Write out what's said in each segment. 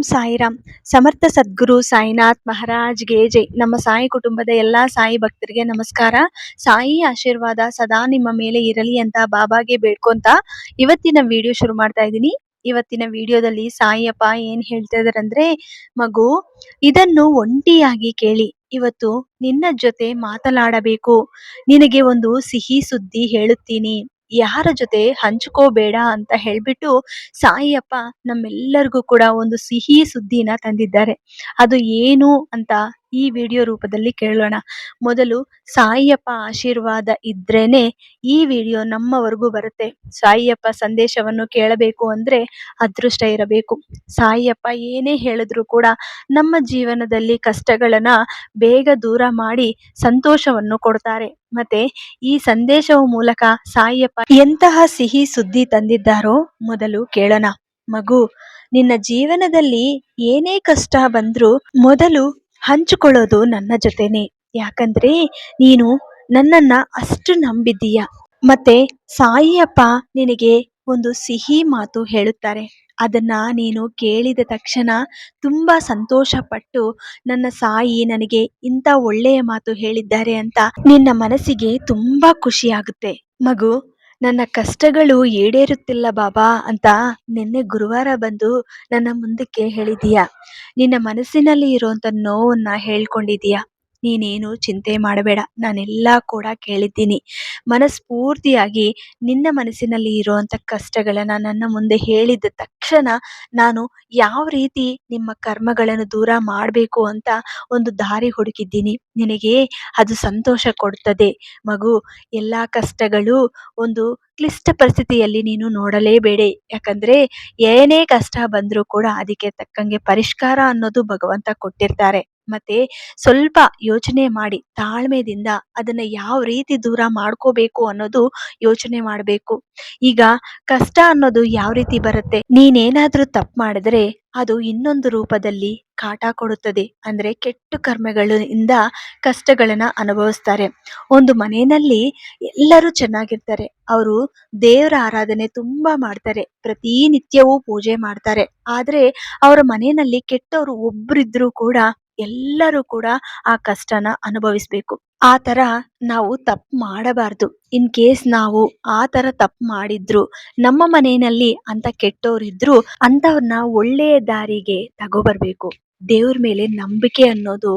ಓಂ ಸಾಯಿರಾಮ್. ಸಮರ್ಥ ಸದ್ಗುರು ಸಾಯಿನಾಥ್ ಮಹಾರಾಜ್ಗೆ ಜೈ. ನಮ್ಮ ಸಾಯಿ ಕುಟುಂಬದ ಎಲ್ಲಾ ಸಾಯಿ ಭಕ್ತರಿಗೆ ನಮಸ್ಕಾರ. ಸಾಯಿ ಆಶೀರ್ವಾದ ಸದಾ ನಿಮ್ಮ ಮೇಲೆ ಇರಲಿ ಅಂತ ಬಾಬಾಗೆ ಬೇಡ್ಕೊಂತ ಇವತ್ತಿನ ವಿಡಿಯೋ ಶುರು ಮಾಡ್ತಾ ಇದ್ದೀನಿ. ಇವತ್ತಿನ ವಿಡಿಯೋದಲ್ಲಿ ಸಾಯಿಯಪ್ಪ ಏನ್ ಹೇಳ್ತಾ ಇದಾರಂದ್ರೆ ಮಗು, ಇದನ್ನು ಒಂಟಿಯಾಗಿ ಕೇಳಿ. ಇವತ್ತು ನಿನ್ನ ಜೊತೆ ಮಾತನಾಡಬೇಕು. ನಿನಗೆ ಒಂದು ಸಿಹಿ ಸುದ್ದಿ ಹೇಳುತ್ತೀನಿ. ಯಾರ ಜೊತೆ ಹಂಚ್ಕೋಬೇಡ ಅಂತ ಹೇಳ್ಬಿಟ್ಟು ಸಾಯಿಯಪ್ಪ ನಮ್ಮೆಲ್ಲರಿಗೂ ಕೂಡ ಒಂದು ಸಿಹಿ ಸುದ್ದಿನ ತಂದಿದ್ದಾರೆ. ಅದು ಏನು ಅಂತ ಈ ವಿಡಿಯೋ ರೂಪದಲ್ಲಿ ಕೇಳೋಣ. ಮೊದಲು ಸಾಯಿಯಪ್ಪ ಆಶೀರ್ವಾದ ಇದ್ರೇನೆ ಈ ವಿಡಿಯೋ ನಮ್ಮವರೆಗೂ ಬರುತ್ತೆ. ಸಾಯಿಯಪ್ಪ ಸಂದೇಶವನ್ನು ಕೇಳಬೇಕು ಅಂದ್ರೆ ಅದೃಷ್ಟ ಇರಬೇಕು. ಸಾಯಿಯಪ್ಪ ಏನೇ ಹೇಳಿದ್ರು ಕೂಡ ನಮ್ಮ ಜೀವನದಲ್ಲಿ ಕಷ್ಟಗಳನ್ನ ಬೇಗ ದೂರ ಮಾಡಿ ಸಂತೋಷವನ್ನು ಕೊಡ್ತಾರೆ. ಮತ್ತೆ ಈ ಸಂದೇಶವ ಮೂಲಕ ಸಾಯಿಯಪ್ಪ ಎಂತಹ ಸಿಹಿ ಸುದ್ದಿ ತಂದಿದ್ದಾರೋ ಮೊದಲು ಕೇಳೋಣ. ಮಗು, ನಿನ್ನ ಜೀವನದಲ್ಲಿ ಏನೇ ಕಷ್ಟ ಬಂದ್ರೂ ಮೊದಲು ಹಂಚಿಕೊಳ್ಳೋದು ನನ್ನ ಜೊತೆನೆ. ಯಾಕಂದ್ರೆ ನೀನು ನನ್ನನ್ನ ಅಷ್ಟು ನಂಬಿದ್ದೀಯ. ಮತ್ತೆ ಸಾಯಿಯಪ್ಪ ನಿನಗೆ ಒಂದು ಸಿಹಿ ಮಾತು ಹೇಳುತ್ತಾರೆ. ಅದನ್ನ ನೀನು ಕೇಳಿದ ತಕ್ಷಣ ತುಂಬಾ ಸಂತೋಷ ಪಟ್ಟು ನನ್ನ ಸಾಯಿ ನನಗೆ ಇಂಥ ಒಳ್ಳೆಯ ಮಾತು ಹೇಳಿದ್ದಾರೆ ಅಂತ ನಿನ್ನ ಮನಸ್ಸಿಗೆ ತುಂಬಾ ಖುಷಿಯಾಗುತ್ತೆ. ಮಗು ನನ್ನ ಕಷ್ಟಗಳು ಈಡೇರುತ್ತಿಲ್ಲ ಬಾಬಾ ಅಂತ ನಿನ್ನೆ ಗುರುವಾರ ಬಂದು ನನ್ನ ಮುಂದಕ್ಕೆ ಹೇಳಿದೀಯ. ನಿನ್ನ ಮನಸ್ಸಿನಲ್ಲಿ ಇರುವಂತ ನೋವನ್ನ ಹೇಳ್ಕೊಂಡಿದೀಯ. ನೀನೇನು ಚಿಂತೆ ಮಾಡಬೇಡ. ನಾನೆಲ್ಲ ಕೂಡ ಕೇಳಿದ್ದೀನಿ. ಮನಸ್ಫೂರ್ತಿಯಾಗಿ ನಿನ್ನ ಮನಸ್ಸಿನಲ್ಲಿ ಇರುವಂತ ಕಷ್ಟಗಳನ್ನ ನನ್ನ ಮುಂದೆ ಹೇಳಿದ ತಕ್ಷಣ ನಾನು ಯಾವ ರೀತಿ ನಿಮ್ಮ ಕರ್ಮಗಳನ್ನು ದೂರ ಮಾಡಬೇಕು ಅಂತ ಒಂದು ದಾರಿ ಹುಡುಕಿದ್ದೀನಿ. ನಿನಗೆ ಅದು ಸಂತೋಷ ಕೊಡ್ತದೆ. ಮಗು, ಎಲ್ಲ ಕಷ್ಟಗಳು ಒಂದು ಕ್ಲಿಷ್ಟ ಪರಿಸ್ಥಿತಿಯಲ್ಲಿ ನೀನು ನೋಡಲೇಬೇಡಿ. ಯಾಕಂದ್ರೆ ಏನೇ ಕಷ್ಟ ಬಂದರೂ ಕೂಡ ಅದಕ್ಕೆ ತಕ್ಕಂಗೆ ಪರಿಷ್ಕಾರ ಅನ್ನೋದು ಭಗವಂತ ಕೊಟ್ಟಿರ್ತಾರೆ. ಮತ್ತೆ ಸ್ವಲ್ಪ ಯೋಚನೆ ಮಾಡಿ ತಾಳ್ಮೆದಿಂದ ಅದನ್ನ ಯಾವ ರೀತಿ ದೂರ ಮಾಡ್ಕೋಬೇಕು ಅನ್ನೋದು ಯೋಚನೆ ಮಾಡಬೇಕು. ಈಗ ಕಷ್ಟ ಅನ್ನೋದು ಯಾವ ರೀತಿ ಬರುತ್ತೆ? ನೀನೇನಾದ್ರೂ ತಪ್ಪು ಮಾಡಿದ್ರೆ ಅದು ಇನ್ನೊಂದು ರೂಪದಲ್ಲಿ ಕಾಟ ಕೊಡುತ್ತದೆ. ಅಂದ್ರೆ ಕೆಟ್ಟ ಕರ್ಮಗಳಿಂದ ಕಷ್ಟಗಳನ್ನ ಅನುಭವಿಸ್ತಾರೆ. ಒಂದು ಮನೆಯಲ್ಲಿ ಎಲ್ಲರೂ ಚೆನ್ನಾಗಿರ್ತಾರೆ. ಅವರು ದೇವರ ಆರಾಧನೆ ತುಂಬಾ ಮಾಡ್ತಾರೆ. ಪ್ರತಿನಿತ್ಯವೂ ಪೂಜೆ ಮಾಡ್ತಾರೆ. ಆದ್ರೆ ಅವರ ಮನೆಯಲ್ಲಿ ಕೆಟ್ಟವರು ಒಬ್ರಿದ್ರು ಕೂಡ ಎಲ್ಲರೂ ಕೂಡ ಆ ಕಷ್ಟನ ಅನುಭವಿಸ್ಬೇಕು. ಆ ತರ ನಾವು ತಪ್ಪು ಮಾಡಬಾರ್ದು. ಇನ್ ಕೇಸ್ ನಾವು ಆ ತರ ತಪ್ಪು ಮಾಡಿದ್ರು, ನಮ್ಮ ಮನೆಯಲ್ಲಿ ಅಂತ ಕೆಟ್ಟವರಿದ್ರು ಅಂತವ್ರನ್ನ ಒಳ್ಳೆಯ ದಾರಿಗೆ ತಗೋಬರ್ಬೇಕು. ದೇವ್ರ ಮೇಲೆ ನಂಬಿಕೆ ಅನ್ನೋದು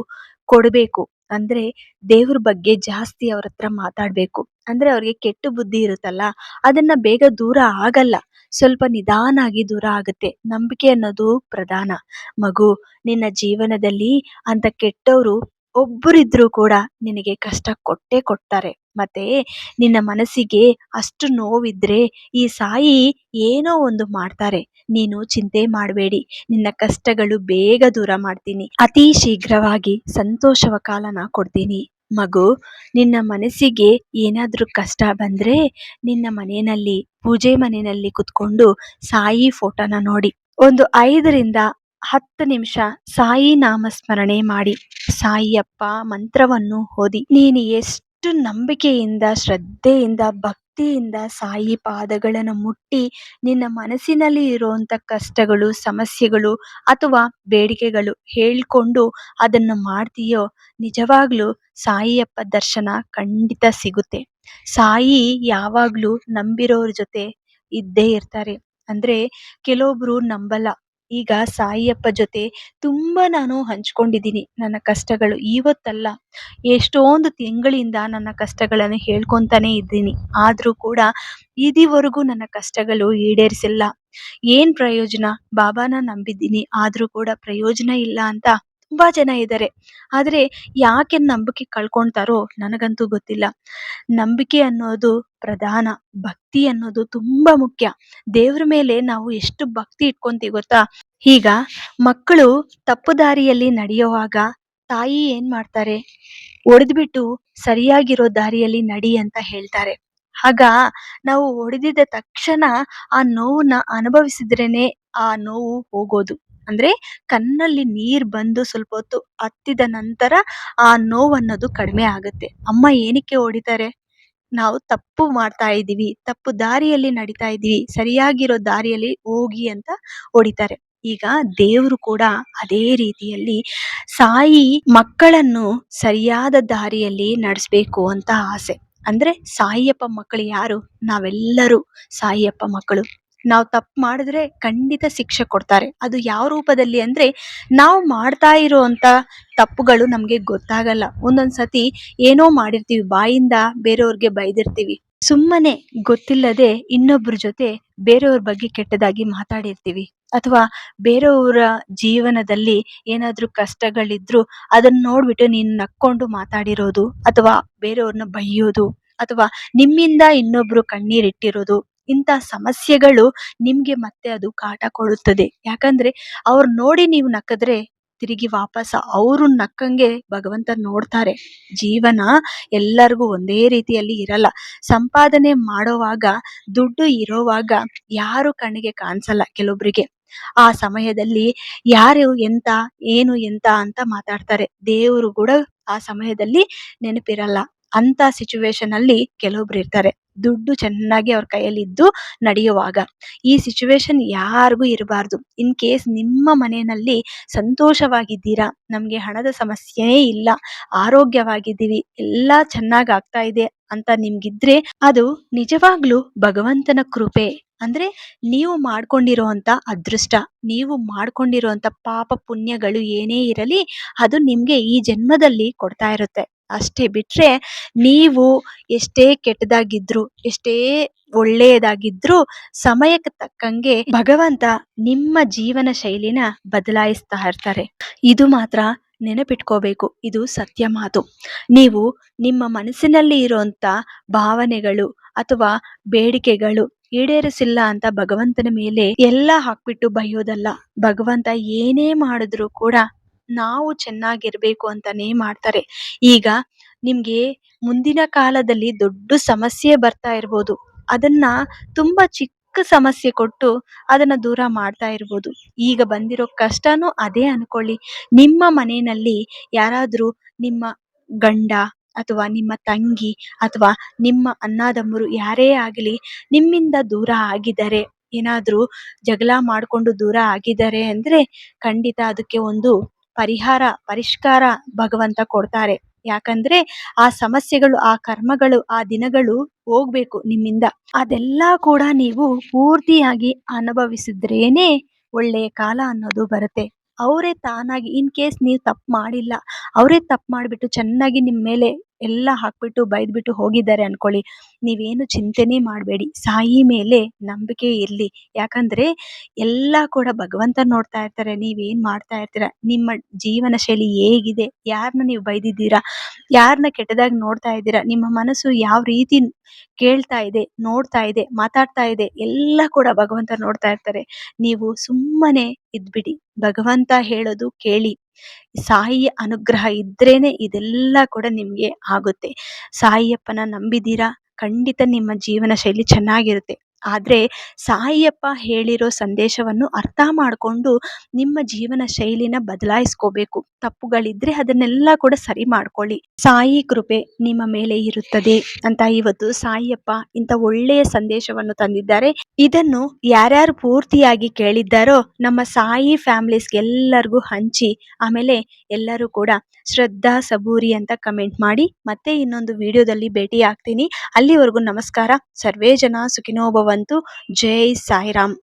ಕೊಡಬೇಕು. ಅಂದ್ರೆ ದೇವ್ರ ಬಗ್ಗೆ ಜಾಸ್ತಿ ಅವ್ರ ಹತ್ರ ಮಾತಾಡ್ಬೇಕು. ಅಂದ್ರೆ ಅವ್ರಿಗೆ ಕೆಟ್ಟ ಬುದ್ಧಿ ಇರುತ್ತಲ್ಲ, ಅದನ್ನ ಬೇಗ ದೂರ ಆಗಲ್ಲ. ಸ್ವಲ್ಪ ನಿಧಾನಾಗಿ ದೂರ ಆಗುತ್ತೆ. ನಂಬಿಕೆ ಅನ್ನೋದು ಪ್ರಧಾನ. ಮಗು, ನಿನ್ನ ಜೀವನದಲ್ಲಿ ಅಂತ ಕೆಟ್ಟವರು ಒಬ್ಬರಿದ್ರು ಕೂಡ ನಿನಗೆ ಕಷ್ಟ ಕೊಟ್ಟೇ ಕೊಡ್ತಾರೆ. ಮತ್ತೆ ನಿನ್ನ ಮನಸ್ಸಿಗೆ ಅಷ್ಟು ನೋವಿದ್ರೆ ಈ ಸಾಯಿ ಏನೋ ಒಂದು ಮಾಡ್ತಾರೆ. ನೀನು ಚಿಂತೆ ಮಾಡಬೇಡಿ. ನಿನ್ನ ಕಷ್ಟಗಳು ಬೇಗ ದೂರ ಮಾಡ್ತೀನಿ. ಅತಿ ಶೀಘ್ರವಾಗಿ ಸಂತೋಷವ ಕಾಲನ ಕೊಡ್ತೀನಿ. ಮಗು, ನಿನ್ನ ಮನಸ್ಸಿಗೆ ಏನಾದರೂ ಕಷ್ಟ ಬಂದ್ರೆ ನಿನ್ನ ಮನೆಯಲ್ಲಿ, ಪೂಜೆ ಮನೆಯಲ್ಲಿ ಕುತ್ಕೊಂಡು ಸಾಯಿ ಫೋಟೋನ ನೋಡಿ. ಒಂದು ಐದರಿಂದ ಹತ್ತು ನಿಮಿಷ ಸಾಯಿ ನಾಮಸ್ಮರಣೆ ಮಾಡಿ, ಸಾಯಿಯಪ್ಪ, ಮಂತ್ರವನ್ನು ಓದಿ. ನೀನು ಎಷ್ಟು ನಂಬಿಕೆಯಿಂದ, ಶ್ರದ್ಧೆಯಿಂದ, ಭಕ್ತಿಯಿಂದ ಸಾಯಿ ಪಾದಗಳನ್ನು ಮುಟ್ಟಿ, ನಿನ್ನ ಮನಸ್ಸಿನಲ್ಲಿ ಇರುವಂತ ಕಷ್ಟಗಳು, ಸಮಸ್ಯೆಗಳು ಅಥವಾ ಬೇಡಿಕೆಗಳು ಹೇಳ್ಕೊಂಡು ಅದನ್ನು ಮಾಡ್ತೀಯೋ, ನಿಜವಾಗ್ಲೂ ಸಾಯಿಯಪ್ಪ ದರ್ಶನ ಖಂಡಿತ ಸಿಗುತ್ತೆ. ಸಾಯಿ ಯಾವಾಗ್ಲೂ ನಂಬಿರೋರ ಜೊತೆ ಇದ್ದೇ ಇರ್ತಾರೆ. ಅಂದ್ರೆ ಕೆಲವೊಬ್ರು ನಂಬಲ್ಲ. ಈಗ ಸಾಯಿಯಪ್ಪ ಜೊತೆ ತುಂಬಾ ನಾನು ಹಂಚ್ಕೊಂಡಿದ್ದೀನಿ ನನ್ನ ಕಷ್ಟಗಳು. ಇವತ್ತಲ್ಲ ಎಷ್ಟೊಂದು ತಿಂಗಳಿಂದ ನನ್ನ ಕಷ್ಟಗಳನ್ನು ಹೇಳ್ಕೊಂತಾನೆ ಇದ್ದೀನಿ. ಆದ್ರೂ ಕೂಡ ಇದಿವರೆಗೂ ನನ್ನ ಕಷ್ಟಗಳು ಈಡೇರಿಸಿಲ್ಲ. ಏನ್ ಪ್ರಯೋಜನ? ಬಾಬಾನ ನಂಬಿದ್ದೀನಿ. ಆದ್ರೂ ಕೂಡ ಪ್ರಯೋಜನ ಇಲ್ಲ ಅಂತ ತುಂಬಾ ಜನ ಇದ್ದಾರೆ ಆದ್ರೆ ಯಾಕೆ ನಂಬಿಕೆ ಕಳ್ಕೊಂತಾರೋ ನನಗಂತೂ ಗೊತ್ತಿಲ್ಲ. ನಂಬಿಕೆ ಅನ್ನೋದು ಪ್ರಧಾನ, ಭಕ್ತಿ ಅನ್ನೋದು ತುಂಬಾ ಮುಖ್ಯ. ದೇವ್ರ ಮೇಲೆ ನಾವು ಎಷ್ಟು ಭಕ್ತಿ ಇಟ್ಕೊಂತೀವಿ ಗೊತ್ತಾ? ಈಗ ಮಕ್ಕಳು ತಪ್ಪು ದಾರಿಯಲ್ಲಿ ನಡೆಯುವಾಗ ತಾಯಿ ಏನ್ ಮಾಡ್ತಾರೆ? ಒಡೆದ್ಬಿಟ್ಟು ಸರಿಯಾಗಿರೋ ದಾರಿಯಲ್ಲಿ ನಡಿ ಅಂತ ಹೇಳ್ತಾರೆ. ಆಗ ನಾವು ಹೊಡೆದಿದ ತಕ್ಷಣ ಆ ನೋವನ್ನ ಅನುಭವಿಸಿದ್ರೇನೆ ಆ ನೋವು ಹೋಗೋದು. ಅಂದ್ರೆ ಕಣ್ಣಲ್ಲಿ ನೀರ್ ಬಂದು ಸ್ವಲ್ಪ ಹೊತ್ತು ಹತ್ತಿದ ನಂತರ ಆ ನೋವನ್ನೋದು ಕಡಿಮೆ ಆಗುತ್ತೆ. ಅಮ್ಮ ಏನಕ್ಕೆ ಹೊಡಿತಾರೆ? ನಾವು ತಪ್ಪು ಮಾಡ್ತಾ ಇದ್ದೀವಿ, ತಪ್ಪು ದಾರಿಯಲ್ಲಿ ನಡೀತಾ ಇದ್ದೀವಿ, ಸರಿಯಾಗಿರೋ ದಾರಿಯಲ್ಲಿ ಹೋಗಿ ಅಂತ ಹೊಡಿತಾರೆ. ಈಗ ದೇವರು ಕೂಡ ಅದೇ ರೀತಿಯಲ್ಲಿ ಸಾಯಿ ಮಕ್ಕಳನ್ನು ಸರಿಯಾದ ದಾರಿಯಲ್ಲಿ ನಡೆಸಬೇಕು ಅಂತ ಆಸೆ. ಅಂದ್ರೆ ಸಾಯಿಯಪ್ಪ ಮಕ್ಕಳು ಯಾರು? ನಾವೆಲ್ಲರೂ ಸಾಯಿಯಪ್ಪ ಮಕ್ಕಳು. ನಾವು ತಪ್ಪು ಮಾಡಿದ್ರೆ ಖಂಡಿತ ಶಿಕ್ಷೆ ಕೊಡ್ತಾರೆ. ಅದು ಯಾವ ರೂಪದಲ್ಲಿ ಅಂದ್ರೆ ನಾವು ಮಾಡ್ತಾ ಇರುವಂತ ತಪ್ಪುಗಳು ನಮಗೆ ಗೊತ್ತಾಗಲ್ಲ. ಒಂದೊಂದ್ ಸತಿ ಏನೋ ಮಾಡಿರ್ತೀವಿ, ಬಾಯಿಂದ ಬೇರೆಯವ್ರಿಗೆ ಬೈದಿರ್ತೀವಿ. ಸುಮ್ಮನೆ ಗೊತ್ತಿಲ್ಲದೆ ಇನ್ನೊಬ್ಬರ ಜೊತೆ ಬೇರೆಯವ್ರ ಬಗ್ಗೆ ಕೆಟ್ಟದಾಗಿ ಮಾತಾಡಿರ್ತೀವಿ. ಅಥವಾ ಬೇರೆಯವರ ಜೀವನದಲ್ಲಿ ಏನಾದ್ರೂ ಕಷ್ಟಗಳಿದ್ರು ಅದನ್ನ ನೋಡ್ಬಿಟ್ಟು ನೀನು ನಕ್ಕೊಂಡು ಮಾತಾಡಿರೋದು, ಅಥವಾ ಬೇರೆಯವ್ರನ್ನ ಬೈಯೋದು, ಅಥವಾ ನಿಮ್ಮಿಂದ ಇನ್ನೊಬ್ರು ಕಣ್ಣೀರಿಟ್ಟಿರೋದು ಇಂಥ ಸಮಸ್ಯೆಗಳು ನಿಮ್ಗೆ ಮತ್ತೆ ಅದು ಕಾಟ ಕೊಡುತ್ತದೆ. ಯಾಕಂದ್ರೆ ಅವ್ರ್ ನೋಡಿ ನೀವು ನಕ್ಕದ್ರೆ ತಿರುಗಿ ವಾಪಸ್ ಅವರು ನಕ್ಕಂಗೆ ಭಗವಂತ ನೋಡ್ತಾರೆ. ಜೀವನ ಎಲ್ಲರಿಗೂ ಒಂದೇ ರೀತಿಯಲ್ಲಿ ಇರಲ್ಲ. ಸಂಪಾದನೆ ಮಾಡೋವಾಗ, ದುಡ್ಡು ಇರೋವಾಗ ಯಾರು ಕಣ್ಣಿಗೆ ಕಾಣಿಸಲ್ಲ ಕೆಲವೊಬ್ರಿಗೆ. ಆ ಸಮಯದಲ್ಲಿ ಯಾರು ಎಂತ, ಏನು ಎಂತ ಅಂತ ಮಾತಾಡ್ತಾರೆ. ದೇವರು ಕೂಡ ಆ ಸಮಯದಲ್ಲಿ ನೆನಪಿರಲ್ಲ. ಅಂತ ಸಿಚುವೇಶನ್ ಅಲ್ಲಿ ಕೆಲವೊಬ್ರು ಇರ್ತಾರೆ. ದುಡ್ಡು ಚೆನ್ನಾಗಿ ಅವ್ರ ಕೈಯಲ್ಲಿ ಇದ್ದು ನಡೆಯುವಾಗ. ಈ ಸಿಚುವೇಶನ್ ಯಾರಿಗೂ ಇರಬಾರ್ದು. ಇನ್ ಕೇಸ್ ನಿಮ್ಮ ಮನೆಯಲ್ಲಿ ಸಂತೋಷವಾಗಿದ್ದೀರಾ, ನಮ್ಗೆ ಹಣದ ಸಮಸ್ಯೆಯೇ ಇಲ್ಲ, ಆರೋಗ್ಯವಾಗಿದ್ದೀವಿ, ಎಲ್ಲ ಚೆನ್ನಾಗಿ ಆಗ್ತಾ ಇದೆ ಅಂತ ನಿಮ್ಗಿದ್ರೆ ಅದು ನಿಜವಾಗ್ಲೂ ಭಗವಂತನ ಕೃಪೆ. ಅಂದ್ರೆ ನೀವು ಮಾಡ್ಕೊಂಡಿರುವಂತ ಅದೃಷ್ಟ, ನೀವು ಮಾಡ್ಕೊಂಡಿರುವಂತ ಪಾಪ ಪುಣ್ಯಗಳು ಏನೇ ಇರಲಿ, ಅದು ನಿಮ್ಗೆ ಈ ಜನ್ಮದಲ್ಲಿ ಕೊಡ್ತಾ ಇರುತ್ತೆ. ಅಷ್ಟೇ ಬಿಟ್ರೆ ನೀವು ಎಷ್ಟೇ ಕೆಟ್ಟದಾಗಿದ್ರು, ಎಷ್ಟೇ ಒಳ್ಳೆಯದಾಗಿದ್ರು ಸಮಯಕ್ಕೆ ತಕ್ಕಂಗೆ ಭಗವಂತ ನಿಮ್ಮ ಜೀವನ ಶೈಲಿನ ಬದಲಾಯಿಸ್ತಾ ಇರ್ತಾರೆ. ಇದು ಮಾತ್ರ ನೆನಪಿಟ್ಕೋಬೇಕು, ಇದು ಸತ್ಯ ಮಾತು. ನೀವು ನಿಮ್ಮ ಮನಸ್ಸಿನಲ್ಲಿ ಇರುವಂತ ಭಾವನೆಗಳು ಅಥವಾ ಬೇಡಿಕೆಗಳು ಈಡೇರಿಸಿಲ್ಲ ಅಂತ ಭಗವಂತನ ಮೇಲೆ ಎಲ್ಲ ಹಾಕ್ಬಿಟ್ಟು ಬಯ್ಯೋದಲ್ಲ. ಭಗವಂತ ಏನೇ ಮಾಡಿದ್ರು ಕೂಡ ನಾವು ಚೆನ್ನಾಗಿರ್ಬೇಕು ಅಂತಾನೆ ಮಾಡ್ತಾರೆ. ಈಗ ನಿಮ್ಗೆ ಮುಂದಿನ ಕಾಲದಲ್ಲಿ ದೊಡ್ಡ ಸಮಸ್ಯೆ ಬರ್ತಾ ಇರ್ಬೋದು. ಅದನ್ನ ತುಂಬಾ ಚಿಕ್ಕ ಸಮಸ್ಯೆ ಕೊಟ್ಟು ಅದನ್ನ ದೂರ ಮಾಡ್ತಾ ಇರ್ಬೋದು. ಈಗ ಬಂದಿರೋ ಕಷ್ಟನೂ ಅದೇ ಅನ್ಕೊಳ್ಳಿ. ನಿಮ್ಮ ಮನೆಯಲ್ಲಿ ಯಾರಾದ್ರೂ ನಿಮ್ಮ ಗಂಡ ಅಥವಾ ನಿಮ್ಮ ತಂಗಿ ಅಥವಾ ನಿಮ್ಮ ಅಣ್ಣತಮ್ಮರು ಯಾರೇ ಆಗಲಿ ನಿಮ್ಮಿಂದ ದೂರ ಆಗಿದ್ದಾರೆ. ಏನಾದ್ರೂ ಜಗಳ ಮಾಡ್ಕೊಂಡು ದೂರ ಆಗಿದ್ದಾರೆ ಅಂದ್ರೆ ಖಂಡಿತ ಅದಕ್ಕೆ ಒಂದು ಪರಿಹಾರ, ಪರಿಷ್ಕಾರ ಭಗವಂತ ಕೊಡ್ತಾರೆ. ಯಾಕಂದ್ರೆ ಆ ಸಮಸ್ಯೆಗಳು, ಆ ಕರ್ಮಗಳು, ಆ ದಿನಗಳು ಹೋಗ್ಬೇಕು ನಿಮ್ಮಿಂದ. ಅದೆಲ್ಲ ಕೂಡ ನೀವು ಪೂರ್ತಿಯಾಗಿ ಅನುಭವಿಸಿದ್ರೇನೆ ಒಳ್ಳೆಯ ಕಾಲ ಅನ್ನೋದು ಬರುತ್ತೆ. ಅವರೇ ತಾನಾಗಿ, ಇನ್ ಕೇಸ್ ನೀವು ತಪ್ಪು ಮಾಡಿಲ್ಲ, ಅವರೇ ತಪ್ಪು ಮಾಡಿಬಿಟ್ಟು ಚೆನ್ನಾಗಿ ನಿಮ್ಮ ಮೇಲೆ ಎಲ್ಲ ಹಾಕ್ಬಿಟ್ಟು ಬೈದ್ಬಿಟ್ಟು ಹೋಗಿದ್ದಾರೆ ಅನ್ಕೊಳ್ಳಿ. ನೀವೇನು ಚಿಂತೆನೆ ಮಾಡಬೇಡಿ. ಸಾಯಿ ಮೇಲೆ ನಂಬಿಕೆ ಇರಲಿ. ಯಾಕಂದ್ರೆ ಎಲ್ಲ ಕೂಡ ಭಗವಂತ ನೋಡ್ತಾ ಇರ್ತಾರೆ. ನೀವೇನ್ ಮಾಡ್ತಾ ಇರ್ತೀರಾ? ನಿಮ್ಮ ಜೀವನ ಶೈಲಿ ಹೇಗಿದೆ? ಯಾರನ್ನ ನೀವು ಬೈದಿದ್ದೀರಾ? ಯಾರನ್ನ ಕೆಟ್ಟದಾಗಿ ನೋಡ್ತಾ ಇದ್ದೀರಾ? ನಿಮ್ಮ ಮನಸ್ಸು ಯಾವ ರೀತಿ ಕೇಳ್ತಾ ಇದೆ, ನೋಡ್ತಾ ಇದೆ, ಮಾತಾಡ್ತಾ ಇದೆ, ಎಲ್ಲ ಕೂಡ ಭಗವಂತ ನೋಡ್ತಾ ಇರ್ತಾರೆ. ನೀವು ಸುಮ್ಮನೆ ಇದ್ಬಿಡಿ. ಭಗವಂತ ಹೇಳೋದು ಕೇಳಿ. ಸಾಯಿಯ ಅನುಗ್ರಹ ಇದ್ರೇನೆ ಇದೆಲ್ಲ ಕೂಡ ನಿಮ್ಗೆ ಆಗುತ್ತೆ. ಸಾಯಿಯಪ್ಪನ ನಂಬಿದೀರಾ ಖಂಡಿತ ನಿಮ್ಮ ಜೀವನ ಶೈಲಿ ಚೆನ್ನಾಗಿರುತ್ತೆ. ಆದ್ರೆ ಸಾಯಿಯಪ್ಪ ಹೇಳಿರೋ ಸಂದೇಶವನ್ನು ಅರ್ಥ ಮಾಡ್ಕೊಂಡು ನಿಮ್ಮ ಜೀವನ ಶೈಲಿನ ಬದಲಾಯಿಸ್ಕೋಬೇಕು. ತಪ್ಪುಗಳಿದ್ರೆ ಅದನ್ನೆಲ್ಲ ಕೂಡ ಸರಿ ಮಾಡ್ಕೊಳ್ಳಿ. ಸಾಯಿ ಕೃಪೆ ನಿಮ್ಮ ಮೇಲೆ ಇರುತ್ತದೆ ಅಂತ ಇವತ್ತು ಸಾಯಿಯಪ್ಪ ಇಂಥ ಒಳ್ಳೆಯ ಸಂದೇಶವನ್ನು ತಂದಿದ್ದಾರೆ. ಇದನ್ನು ಯಾರ್ಯಾರು ಪೂರ್ತಿಯಾಗಿ ಕೇಳಿದ್ದಾರೋ ನಮ್ಮ ಸಾಯಿ ಫ್ಯಾಮಿಲೀಸ್ಗೆ ಎಲ್ಲರಿಗೂ ಹಂಚಿ, ಆಮೇಲೆ ಎಲ್ಲರೂ ಕೂಡ ಶ್ರದ್ಧಾ ಸಬೂರಿ ಅಂತ ಕಮೆಂಟ್ ಮಾಡಿ ಮತ್ತೆ ಇನ್ನೊಂದು ವಿಡಿಯೋದಲ್ಲಿ ಭೇಟಿ ಆಗ್ತೀನಿ ಅಲ್ಲಿವರೆಗೂ ನಮಸ್ಕಾರ. ಸರ್ವೇ ಜನ ಸುಖಿನೋ ಭವಂತು ಜೈ ಸಾಯಿರಾಮ್.